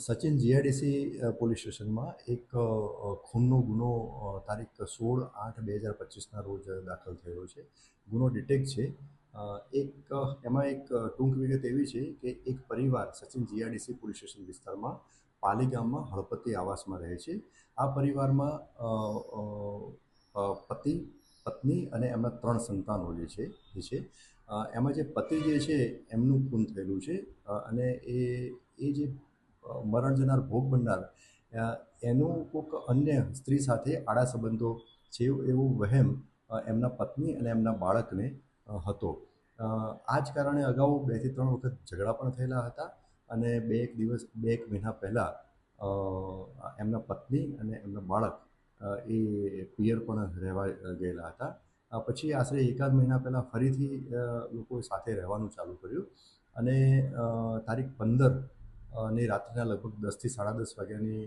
Sachin GIDC police સ્ટેશનમાં એક ખૂનનો ગુનો તારીખ સોળ આઠ બે હજાર પચીસના રોજ દાખલ થયો છે. ગુનો ડિટેક્ટ છે. એક, એમાં એક ટૂંક વિગત એવી છે કે એક પરિવાર સચિન જીઆઈડીસી પોલીસ સ્ટેશન વિસ્તારમાં પાલી ગામમાં હળપતિ આવાસમાં રહે છે. આ પરિવારમાં પતિ, પત્ની અને એમના ત્રણ સંતાનો જે છે જે છે એમાં જે પતિ જે છે, એમનું ખૂન થયેલું છે. અને એ એ જે મરણ જનાર ભોગ બનનાર. એનું કોઈક અન્ય સ્ત્રી સાથે આડા સંબંધો છે એવું વહેમ એમના પત્ની અને એમના બાળકને હતો. આ જ કારણે અગાઉ બેથી ત્રણ વખત ઝઘડા પણ થયેલા હતા અને બે એક દિવસ, બે એક મહિના પહેલાં એમના પત્ની અને એમના બાળક એ પિયર પણ રહેવા ગયેલા હતા. પછી આશરે એકાદ મહિના પહેલાં ફરીથી લોકો સાથે રહેવાનું ચાલુ કર્યું અને તારીખ પંદર ની રાત્રિના લગભગ દસથી સાડા દસ વાગ્યાની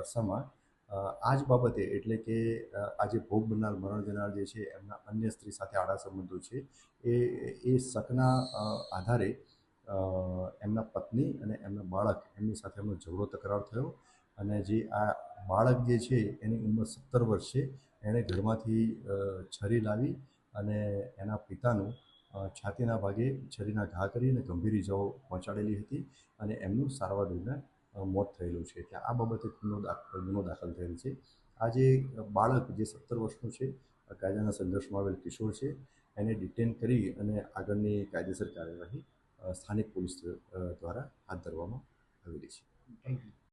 અરસામાં આ જ બાબતે એટલે કે આજે ભોગ બનનાર, મરણ જનાર જે છે, એમના અન્ય સ્ત્રી સાથે આડા સંબંધો છે, એ એ શકના આધારે એમના પત્ની અને એમના બાળક એમની સાથે એમનો ઝઘડો તકરાર થયો અને જે આ બાળક જે છે, એની ઉંમર સત્તર વર્ષ છે, એણે ઘરમાંથી છરી લાવી અને એના પિતાનું છાતીના ભાગે છરીના ઘા કરીને ગંભીર ઇજાઓ પહોંચાડેલી હતી અને એમનું સારવાર દરમિયાન મોત થયેલું છે. ત્યાં આ બાબતે ગુનો દાખલ ગુનો દાખલ થયેલ છે. આ જે બાળક જે સત્તર વર્ષનું છે કાયદાના સંઘર્ષમાં આવેલ કિશોર છે, એને ડિટેન કરી અને આગળની કાયદેસર કાર્યવાહી સ્થાનિક પોલીસ દ્વારા હાથ ધરવામાં આવેલી છે. Thank you